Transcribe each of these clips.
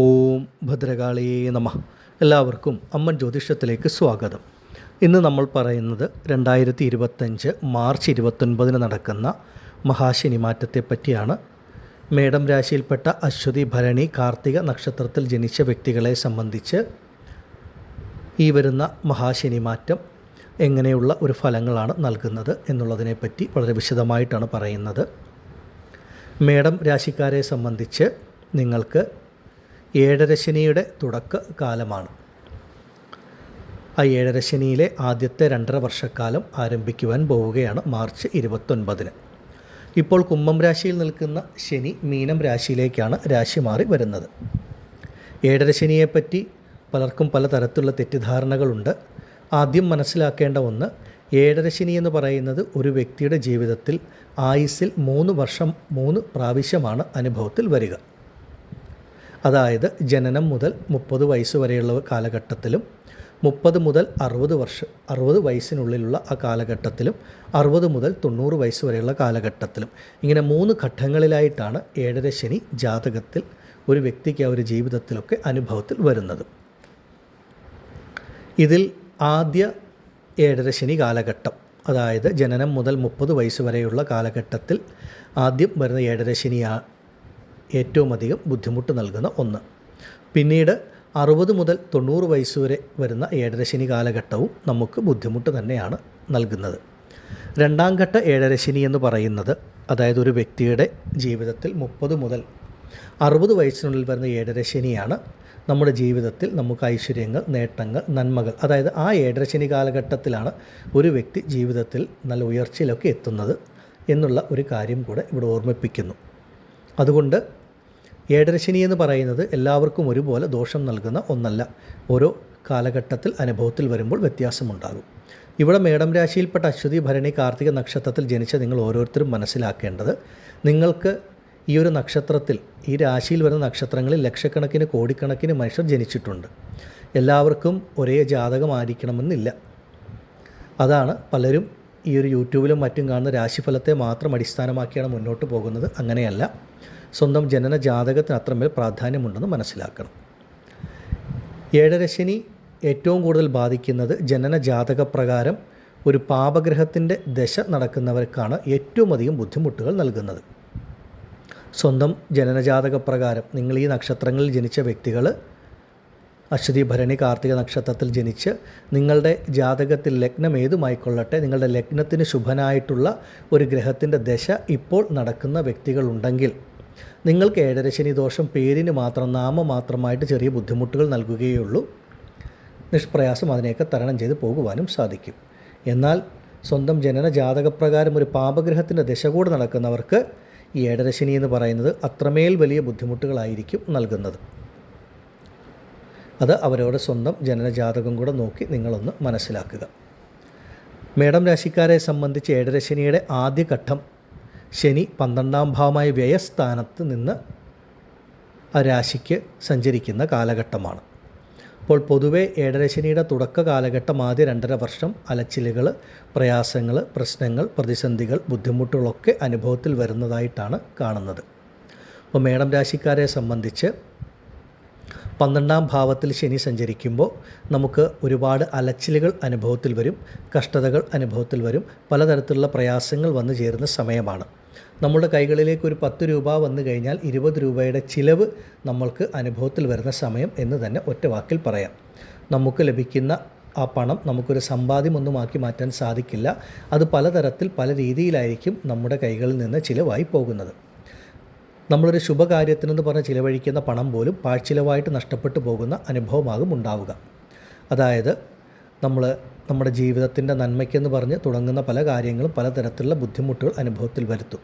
ഓം ഭദ്രകാളിയേ നമ. എല്ലാവർക്കും അമ്മൻ ജ്യോതിഷത്തിലേക്ക് സ്വാഗതം. ഇന്ന് നമ്മൾ പറയുന്നത് രണ്ടായിരത്തി ഇരുപത്തഞ്ച് മാർച്ച് ഇരുപത്തൊൻപതിന് നടക്കുന്ന മഹാശനി മാറ്റത്തെ പറ്റിയാണ്. മേടം രാശിയിൽപ്പെട്ട അശ്വതി ഭരണി കാർത്തിക നക്ഷത്രത്തിൽ ജനിച്ച വ്യക്തികളെ സംബന്ധിച്ച് ഈ വരുന്ന മഹാശനി മാറ്റം എങ്ങനെയുള്ള ഒരു ഫലങ്ങളാണ് നൽകുന്നത് എന്നുള്ളതിനെപ്പറ്റി വളരെ വിശദമായിട്ടാണ് പറയുന്നത്. മേടം രാശിക്കാരെ സംബന്ധിച്ച് നിങ്ങൾക്ക് ഏഴരശനിയുടെ തുടക്ക കാലമാണ്. ആ ഏഴരശനിയിലെ ആദ്യത്തെ രണ്ടര വർഷക്കാലം ആരംഭിക്കുവാൻ പോവുകയാണ് മാർച്ച് ഇരുപത്തൊൻപതിന്. ഇപ്പോൾ കുംഭം രാശിയിൽ നിൽക്കുന്ന ശനി മീനം രാശിയിലേക്കാണ് രാശി മാറി വരുന്നത്. ഏഴരശനിയെപ്പറ്റി പലർക്കും പലതരത്തിലുള്ള തെറ്റിദ്ധാരണകളുണ്ട്. ആദ്യം മനസ്സിലാക്കേണ്ട ഒന്ന് ഏഴരശനി എന്ന് പറയുന്നത് ഒരു വ്യക്തിയുടെ ജീവിതത്തിൽ ആയുസ്സിൽ മൂന്ന് വർഷം മൂന്ന് പ്രാവശ്യമാണ് അനുഭവത്തിൽ വരിക. അതായത് ജനനം മുതൽ മുപ്പത് വയസ്സ് വരെയുള്ള കാലഘട്ടത്തിലും മുപ്പത് മുതൽ അറുപത് വർഷം അറുപത് വയസ്സിനുള്ളിലുള്ള ആ കാലഘട്ടത്തിലും അറുപത് മുതൽ തൊണ്ണൂറ് വയസ്സ് വരെയുള്ള കാലഘട്ടത്തിലും. ഇങ്ങനെ മൂന്ന് ഘട്ടങ്ങളിലായിട്ടാണ് ഏഴര ശനി ജാതകത്തിൽ ഒരു വ്യക്തിക്ക് ആ ഒരു ജീവിതത്തിലൊക്കെ അനുഭവത്തിൽ വരുന്നത്. ഇതിൽ ആദ്യ ഏഴര ശനി കാലഘട്ടം അതായത് ജനനം മുതൽ മുപ്പത് വയസ്സ് വരെയുള്ള കാലഘട്ടത്തിൽ ആദ്യം വരുന്ന ഏഴര ശനിയാ ഏറ്റവും അധികം ബുദ്ധിമുട്ട് നൽകുന്ന ഒന്ന്. പിന്നീട് അറുപത് മുതൽ തൊണ്ണൂറ് വയസ്സ് വരെ വരുന്ന ഏഴരശനി കാലഘട്ടവും നമുക്ക് ബുദ്ധിമുട്ട് തന്നെയാണ് നൽകുന്നത്. രണ്ടാം ഘട്ട ഏഴരശനി എന്ന് പറയുന്നത് അതായത് ഒരു വ്യക്തിയുടെ ജീവിതത്തിൽ മുപ്പത് മുതൽ അറുപത് വയസ്സിനുള്ളിൽ വരുന്ന ഏഴരശനിയാണ് നമ്മുടെ ജീവിതത്തിൽ നമുക്ക് ഐശ്വര്യങ്ങൾ നേട്ടങ്ങൾ നന്മകൾ അതായത് ആ ഏഴരശനി കാലഘട്ടത്തിലാണ് ഒരു വ്യക്തി ജീവിതത്തിൽ നല്ല ഉയർച്ചയിലൊക്കെ എത്തുന്നത് എന്നുള്ള ഒരു കാര്യം കൂടെ ഇവിടെ ഓർമ്മിപ്പിക്കുന്നു. അതുകൊണ്ട് ഏഴരശനി എന്ന് പറയുന്നത് എല്ലാവർക്കും ഒരുപോലെ ദോഷം നൽകുന്ന ഒന്നല്ല. ഓരോ കാലഘട്ടത്തിൽ അനുഭവത്തിൽ വരുമ്പോൾ വ്യത്യാസമുണ്ടാകും. ഇവിടെ മേടം രാശിയിൽപ്പെട്ട അശ്വതി ഭരണി കാർത്തിക നക്ഷത്രത്തിൽ ജനിച്ച നിങ്ങൾ ഓരോരുത്തരും മനസ്സിലാക്കേണ്ടത് നിങ്ങൾക്ക് ഈ ഒരു നക്ഷത്രത്തിൽ ഈ രാശിയിൽ വരുന്ന നക്ഷത്രങ്ങളിൽ ലക്ഷക്കണക്കിന് കോടിക്കണക്കിന് മനുഷ്യർ ജനിച്ചിട്ടുണ്ട്. എല്ലാവർക്കും ഒരേ ജാതകമായിരിക്കണമെന്നില്ല. അതാണ് പലരും ഈ ഒരു യൂട്യൂബിലും മറ്റും കാണുന്ന രാശിഫലത്തെ മാത്രം അടിസ്ഥാനമാക്കിയാണ് മുന്നോട്ട് പോകുന്നത്. അങ്ങനെയല്ല. സ്വന്തം ജനന ജാതകത്തിന് അത്രമേൽ പ്രാധാന്യമുണ്ടെന്ന് മനസ്സിലാക്കണം. ഏഴരശനി ഏറ്റവും കൂടുതൽ ബാധിക്കുന്നത് ജനന ജാതകപ്രകാരം ഒരു പാപഗ്രഹത്തിന്റെ ദശ നടക്കുന്നവർക്കാണ് ഏറ്റവും അധികം ബുദ്ധിമുട്ടുകൾ നൽകുന്നത്. സ്വന്തം ജനനജാതക പ്രകാരം നിങ്ങൾ ഈ നക്ഷത്രങ്ങളിൽ ജനിച്ച വ്യക്തികൾ അശ്വതി ഭരണി കാർത്തിക നക്ഷത്രത്തിൽ ജനിച്ച് നിങ്ങളുടെ ജാതകത്തിൽ ലഗ്നം ഏതുമായിക്കൊള്ളട്ടെ നിങ്ങളുടെ ലഗ്നത്തിന് ശുഭനായിട്ടുള്ള ഒരു ഗ്രഹത്തിന്റെ ദശ ഇപ്പോൾ നടക്കുന്ന വ്യക്തികളുണ്ടെങ്കിൽ നിങ്ങൾക്ക് ഏഴരശനി ദോഷം പേരിന് മാത്രം നാമമാത്രമായിട്ട് ചെറിയ ബുദ്ധിമുട്ടുകൾ നൽകുകയുള്ളൂ. നിഷ്പ്രയാസം അതിനെയൊക്കെ തരണം ചെയ്ത് പോകുവാനും സാധിക്കും. എന്നാൽ സ്വന്തം ജനന ജാതകപ്രകാരം ഒരു പാപഗ്രഹത്തിന്റെ ദശ കൂടെ നടക്കുന്നവർക്ക് ഈ ഏഴരശനി എന്ന് പറയുന്നത് അത്രമേൽ വലിയ ബുദ്ധിമുട്ടുകളായിരിക്കും നൽകുന്നത്. അത് അവരവരുടെ സ്വന്തം ജനനജാതകം കൂടെ നോക്കി നിങ്ങളൊന്ന് മനസ്സിലാക്കുക. മേടം രാശിക്കാരെ സംബന്ധിച്ച് ഏഴരശനിയുടെ ആദ്യഘട്ടം ശനി പന്ത്രണ്ടാം ഭാവമായ വ്യയസ്ഥാനത്ത് നിന്ന് ആ രാശിക്ക് സഞ്ചരിക്കുന്ന കാലഘട്ടമാണ്. അപ്പോൾ പൊതുവേ ഏഴരശനിയുടെ തുടക്ക കാലഘട്ടം ആദ്യ രണ്ടര വർഷം അലച്ചിലുകൾ പ്രയാസങ്ങൾ പ്രശ്നങ്ങൾ പ്രതിസന്ധികൾ ബുദ്ധിമുട്ടുകളൊക്കെ അനുഭവത്തിൽ വരുന്നതായിട്ടാണ് കാണുന്നത്. അപ്പോൾ മേടം രാശിക്കാരെ സംബന്ധിച്ച് പന്ത്രണ്ടാം ഭാവത്തിൽ ശനി സഞ്ചരിക്കുമ്പോൾ നമുക്ക് ഒരുപാട് അലച്ചിലുകൾ അനുഭവത്തിൽ വരും കഷ്ടതകൾ അനുഭവത്തിൽ വരും പലതരത്തിലുള്ള പ്രയാസങ്ങൾ വന്നു ചേരുന്ന സമയമാണ്. നമ്മുടെ കൈകളിലേക്ക് ഒരു പത്ത് രൂപ വന്നു കഴിഞ്ഞാൽ ഇരുപത് രൂപയുടെ ചിലവ് നമ്മൾക്ക് അനുഭവത്തിൽ വരുന്ന സമയം എന്ന് തന്നെ ഒറ്റ വാക്കിൽ പറയാം. നമുക്ക് ലഭിക്കുന്ന ആ പണം നമുക്കൊരു സമ്പാദ്യമൊന്നുമാക്കി മാറ്റാൻ സാധിക്കില്ല. അത് പലതരത്തിൽ പല രീതിയിലായിരിക്കും നമ്മുടെ കൈകളിൽ നിന്ന് ചിലവായി പോകുന്നത്. നമ്മളൊരു ശുഭകാര്യത്തിനെന്ന് പറഞ്ഞ് ചിലവഴിക്കുന്ന പണം പോലും പാഴ്ചിലവായിട്ട് നഷ്ടപ്പെട്ടു പോകുന്ന അനുഭവമാകും ഉണ്ടാവുക. അതായത് നമ്മൾ നമ്മുടെ ജീവിതത്തിന്റെ നന്മയ്ക്കെന്ന് പറഞ്ഞ് തുടങ്ങുന്ന പല കാര്യങ്ങളും പലതരത്തിലുള്ള ബുദ്ധിമുട്ടുകൾ അനുഭവത്തിൽ വരുത്തും.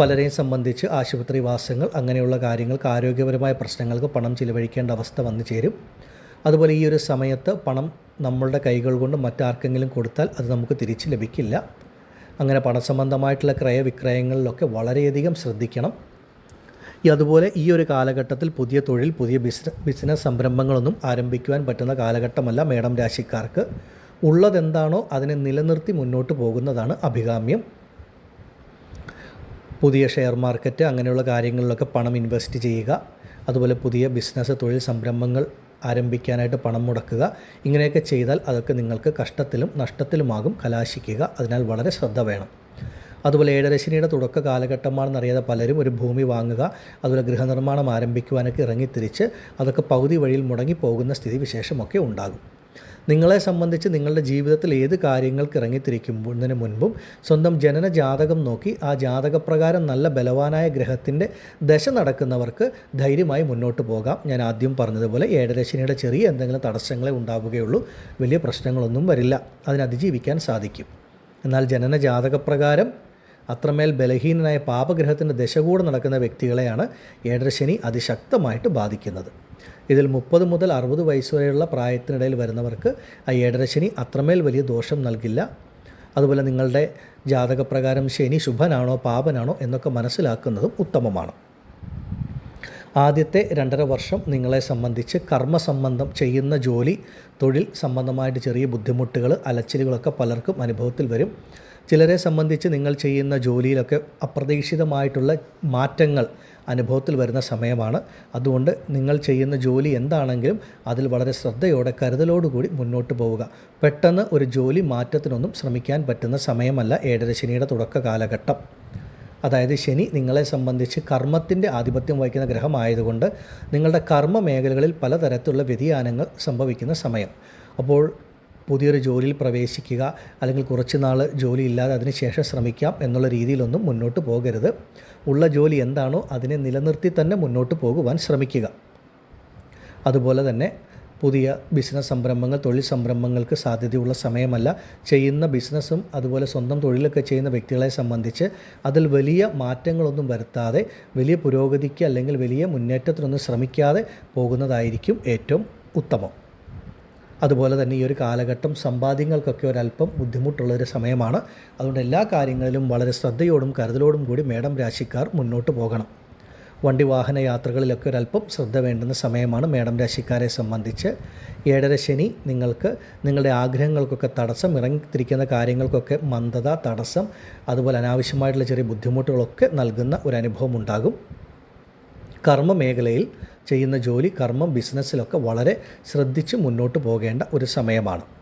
പലരെയും സംബന്ധിച്ച് ആശുപത്രി വാസങ്ങൾ അങ്ങനെയുള്ള കാര്യങ്ങൾക്ക് ആരോഗ്യപരമായ പ്രശ്നങ്ങൾക്ക് പണം ചിലവഴിക്കേണ്ട അവസ്ഥ വന്നു ചേരും. അതുപോലെ ഈ ഒരു സമയത്ത് പണം നമ്മളുടെ കൈകൾ കൊണ്ട് മറ്റാർക്കെങ്കിലും കൊടുത്താൽ അത് നമുക്ക് തിരിച്ച് ലഭിക്കില്ല. അങ്ങനെ പണസംബന്ധമായിട്ടുള്ള ക്രയവിക്രയങ്ങളിലൊക്കെ വളരെയധികം ശ്രദ്ധിക്കണം. ഈ അതുപോലെ ഈ ഒരു കാലഘട്ടത്തിൽ പുതിയ തൊഴിൽ പുതിയ ബിസിനസ് ബിസിനസ് സംരംഭങ്ങളൊന്നും ആരംഭിക്കുവാൻ പറ്റുന്ന കാലഘട്ടമല്ല മേഡം രാശിക്കാർക്ക്. ഉള്ളതെന്താണോ അതിനെ നിലനിർത്തി മുന്നോട്ട് പോകുന്നതാണ് അഭികാമ്യം. പുതിയ ഷെയർ മാർക്കറ്റ് അങ്ങനെയുള്ള കാര്യങ്ങളിലൊക്കെ പണം ഇൻവെസ്റ്റ് ചെയ്യുക. അതുപോലെ പുതിയ ബിസിനസ് തൊഴിൽ സംരംഭങ്ങൾ ആരംഭിക്കാനായിട്ട് പണം മുടക്കുക. ഇങ്ങനെയൊക്കെ ചെയ്താൽ അതൊക്കെ നിങ്ങൾക്ക് കഷ്ടത്തിലും നഷ്ടത്തിലുമാകും. കലാശിക്കുക. അതിനാൽ വളരെ ശ്രദ്ധ വേണം. അതുപോലെ ഏഴരശനിയുടെ തുടക്ക കാലഘട്ടമാണെന്നറിയാതെ പലരും ഒരു ഭൂമി വാങ്ങുക അതുപോലെ ഗൃഹനിർമ്മാണം ആരംഭിക്കുവാനൊക്കെ ഇറങ്ങിത്തിരിച്ച് അതൊക്കെ പകുതി വഴിയിൽ മുടങ്ങി പോകുന്ന സ്ഥിതി വിശേഷമൊക്കെ ഉണ്ടാകും. നിങ്ങളെ സംബന്ധിച്ച് നിങ്ങളുടെ ജീവിതത്തിൽ ഏത് കാര്യങ്ങൾക്ക് ഇറങ്ങിത്തിരിക്കുന്നതിന് മുൻപും സ്വന്തം ജനന ജാതകം നോക്കി ആ ജാതകപ്രകാരം നല്ല ബലവാനായ ഗ്രഹത്തിന്റെ ദശ നടക്കുന്നവർക്ക് ധൈര്യമായി മുന്നോട്ട് പോകാം. ഞാൻ ആദ്യം പറഞ്ഞതുപോലെ ഏഴരശനിയുടെ ചെറിയ എന്തെങ്കിലും തടസ്സങ്ങളെ ഉണ്ടാവുകയുള്ളൂ. വലിയ പ്രശ്നങ്ങളൊന്നും വരില്ല. അതിനതിജീവിക്കാൻ സാധിക്കും. എന്നാൽ ജനന ജാതകപ്രകാരം അത്രമേൽ ബലഹീനനായ പാപഗ്രഹത്തിന്റെ ദശ കൂടെ നടക്കുന്ന വ്യക്തികളെയാണ് ഏഴരശനി അതിശക്തമായിട്ട് ബാധിക്കുന്നത്. ഇതിൽ മുപ്പത് മുതൽ അറുപത് വയസ്സ് വരെയുള്ള പ്രായത്തിനിടയിൽ വരുന്നവർക്ക് ആ ഏഴരശനി അത്രമേൽ വലിയ ദോഷം നൽകില്ല. അതുപോലെ നിങ്ങളുടെ ജാതകപ്രകാരം ശനി ശുഭനാണോ പാപനാണോ എന്നൊക്കെ മനസ്സിലാക്കുന്നതും ഉത്തമമാണ്. ആദ്യത്തെ രണ്ടര വർഷം നിങ്ങളെ സംബന്ധിച്ച് കർമ്മസംബന്ധം ചെയ്യുന്ന ജോലി തൊഴിൽ സംബന്ധമായിട്ട് ചെറിയ ബുദ്ധിമുട്ടുകൾ അലച്ചിലുകളൊക്കെ പലർക്കും അനുഭവത്തിൽ വരും. ചിലരെ സംബന്ധിച്ച് നിങ്ങൾ ചെയ്യുന്ന ജോലിയിലൊക്കെ അപ്രതീക്ഷിതമായിട്ടുള്ള മാറ്റങ്ങൾ അനുഭവത്തിൽ വരുന്ന സമയമാണ്. അതുകൊണ്ട് നിങ്ങൾ ചെയ്യുന്ന ജോലി എന്താണെങ്കിലും അതിൽ വളരെ ശ്രദ്ധയോടെ കരുതലോടുകൂടി മുന്നോട്ട് പോവുക. പെട്ടെന്ന് ഒരു ജോലി മാറ്റത്തിനൊന്നും ശ്രമിക്കാൻ പറ്റുന്ന സമയമല്ല ഏഴരശനിയുടെ തുടക്ക കാലഘട്ടം. അതായത് ശനി നിങ്ങളെ സംബന്ധിച്ച് കർമ്മത്തിന്റെ ആധിപത്യം വഹിക്കുന്ന ഗ്രഹമായതുകൊണ്ട് നിങ്ങളുടെ കർമ്മ മേഖലകളിൽ പലതരത്തിലുള്ള വ്യതിയാനങ്ങൾ സംഭവിക്കുന്ന സമയം. അപ്പോൾ പുതിയൊരു ജോലിയിൽ പ്രവേശിക്കുക അല്ലെങ്കിൽ കുറച്ച് നാൾ ജോലി ഇല്ലാതെ അതിന് ശേഷം ശ്രമിക്കാം എന്നുള്ള രീതിയിലൊന്നും മുന്നോട്ട് പോകരുത്. ഉള്ള ജോലി എന്താണോ അതിനെ നിലനിർത്തി തന്നെ മുന്നോട്ട് പോകുവാൻ ശ്രമിക്കുക. അതുപോലെ തന്നെ പുതിയ ബിസിനസ് സംരംഭങ്ങൾ തൊഴിൽ സംരംഭങ്ങൾക്ക് സാധ്യതയുള്ള സമയമല്ല. ചെയ്യുന്ന ബിസിനസ്സും അതുപോലെ സ്വന്തം തൊഴിലൊക്കെ ചെയ്യുന്ന വ്യക്തികളെ സംബന്ധിച്ച് അതിൽ വലിയ മാറ്റങ്ങളൊന്നും വരുത്താതെ വലിയ പുരോഗതിക്ക് അല്ലെങ്കിൽ വലിയ മുന്നേറ്റത്തിനൊന്നും ശ്രമിക്കാതെ പോകുന്നതായിരിക്കും ഏറ്റവും ഉത്തമം. അതുപോലെ തന്നെ ഈ ഒരു കാലഘട്ടം സമ്പാദ്യങ്ങൾക്കൊക്കെ ഒരല്പം ബുദ്ധിമുട്ടുള്ള ഒരു സമയമാണ്. അതുകൊണ്ട് എല്ലാ കാര്യങ്ങളിലും വളരെ ശ്രദ്ധയോടും കരുതലോടും കൂടി മേടം രാശിക്കാർ മുന്നോട്ട് പോകണം. വണ്ടി വാഹന യാത്രകളിലൊക്കെ ഒരല്പം ശ്രദ്ധ വേണ്ടുന്ന സമയമാണ് മേടം രാശിക്കാരെ സംബന്ധിച്ച്. ഏഴര ശനി നിങ്ങൾക്ക് നിങ്ങളുടെ ആഗ്രഹങ്ങൾക്കൊക്കെ തടസ്സം ഇറങ്ങിത്തിരിക്കുന്ന കാര്യങ്ങൾക്കൊക്കെ മന്ദത തടസ്സം അതുപോലെ അനാവശ്യമായിട്ടുള്ള ചെറിയ ബുദ്ധിമുട്ടുകളൊക്കെ നൽകുന്ന ഒരു അനുഭവം ഉണ്ടാകും. കർമ്മ മേഖലയിൽ ചെയ്യുന്ന ജോലി കർമ്മം ബിസിനസ്സിലൊക്കെ വളരെ ശ്രദ്ധിച്ച് മുന്നോട്ട് പോകേണ്ട ഒരു സമയമാണ്.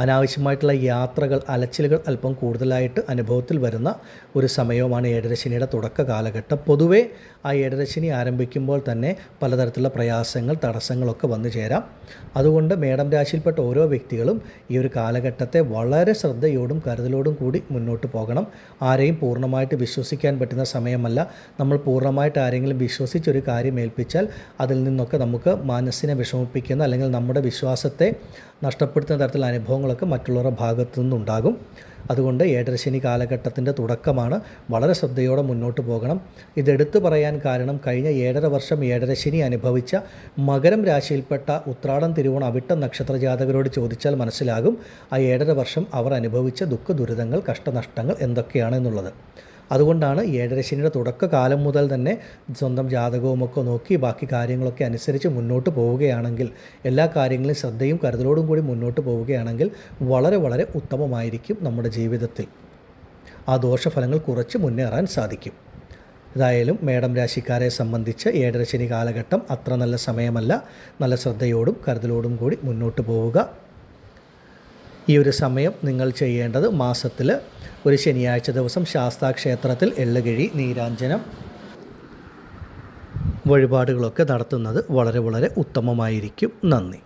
അനാവശ്യമായിട്ടുള്ള യാത്രകൾ അലച്ചിലുകൾ അല്പം കൂടുതലായിട്ട് അനുഭവത്തിൽ വരുന്ന ഒരു സമയവുമാണ് ഏഴരശനിയുടെ തുടക്ക കാലഘട്ടം. പൊതുവേ ആ ഏഴരശനി ആരംഭിക്കുമ്പോൾ തന്നെ പലതരത്തിലുള്ള പ്രയാസങ്ങൾ തടസ്സങ്ങളൊക്കെ വന്നു ചേരാം. അതുകൊണ്ട് മേടം രാശിയിൽപ്പെട്ട ഓരോ വ്യക്തികളും ഈ ഒരു കാലഘട്ടത്തെ വളരെ ശ്രദ്ധയോടും കരുതലോടും കൂടി മുന്നോട്ട് പോകണം. ആരെയും പൂർണമായിട്ട് വിശ്വസിക്കാൻ പറ്റുന്ന സമയമല്ല. നമ്മൾ പൂർണമായിട്ട് ആരെങ്കിലും വിശ്വസിച്ചൊരു കാര്യം ഏൽപ്പിച്ചാൽ അതിൽ നിന്നൊക്കെ നമുക്ക് മനസ്സിനെ വിഷമിപ്പിക്കുന്ന അല്ലെങ്കിൽ നമ്മുടെ വിശ്വാസത്തെ നഷ്ടപ്പെടുത്തുന്ന തരത്തിലുള്ള അനുഭവങ്ങളൊക്കെ മറ്റുള്ളവരുടെ ഭാഗത്തു നിന്നുണ്ടാകും. അതുകൊണ്ട് ഏഴരശനി കാലഘട്ടത്തിന്റെ തുടക്കമാണ്. വളരെ ശ്രദ്ധയോടെ മുന്നോട്ട് പോകണം. ഇതെടുത്തു പറയാൻ കാരണം കഴിഞ്ഞ ഏഴര വർഷം ഏഴരശനി അനുഭവിച്ച മകരം രാശിയിൽപ്പെട്ട ഉത്രാടം തിരുവോണ അവിട്ടം നക്ഷത്ര ജാതകരോട് ചോദിച്ചാൽ മനസ്സിലാകും. ആ ഏഴര വർഷം അവർ അനുഭവിച്ച ദുഃഖ ദുരിതങ്ങൾ കഷ്ടനഷ്ടങ്ങൾ എന്തൊക്കെയാണ് എന്നുള്ളത്. അതുകൊണ്ടാണ് ഏഴരശനിയുടെ തുടക്ക കാലം മുതൽ തന്നെ സ്വന്തം ജാതകവുമൊക്കെ നോക്കി ബാക്കി കാര്യങ്ങളൊക്കെ അനുസരിച്ച് മുന്നോട്ട് പോവുകയാണെങ്കിൽ എല്ലാ കാര്യങ്ങളും ശ്രദ്ധയും കരുതലോടും കൂടി മുന്നോട്ട് പോവുകയാണെങ്കിൽ വളരെ വളരെ ഉത്തമമായിരിക്കും നമ്മുടെ ജീവിതത്തിൽ. ആ ദോഷഫലങ്ങൾ കുറച്ച് മുന്നേറാൻ സാധിക്കും. ഏതായാലും മേടം രാശിക്കാരെ സംബന്ധിച്ച് ഏഴരശനി കാലഘട്ടം അത്ര നല്ല സമയമല്ല. നല്ല ശ്രദ്ധയോടും കരുതലോടും കൂടി മുന്നോട്ട് പോവുക. ഈ ഒരു സമയം നിങ്ങൾ ചെയ്യേണ്ടത് മാസത്തിൽ ഒരു ശനിയാഴ്ച ദിവസം ശാസ്താ ക്ഷേത്രത്തിൽ എള്ളുകിഴി നീരാഞ്ജനം വഴിപാടുകളൊക്കെ നടത്തുന്നത് വളരെ വളരെ ഉത്തമമായിരിക്കും. നന്ദി.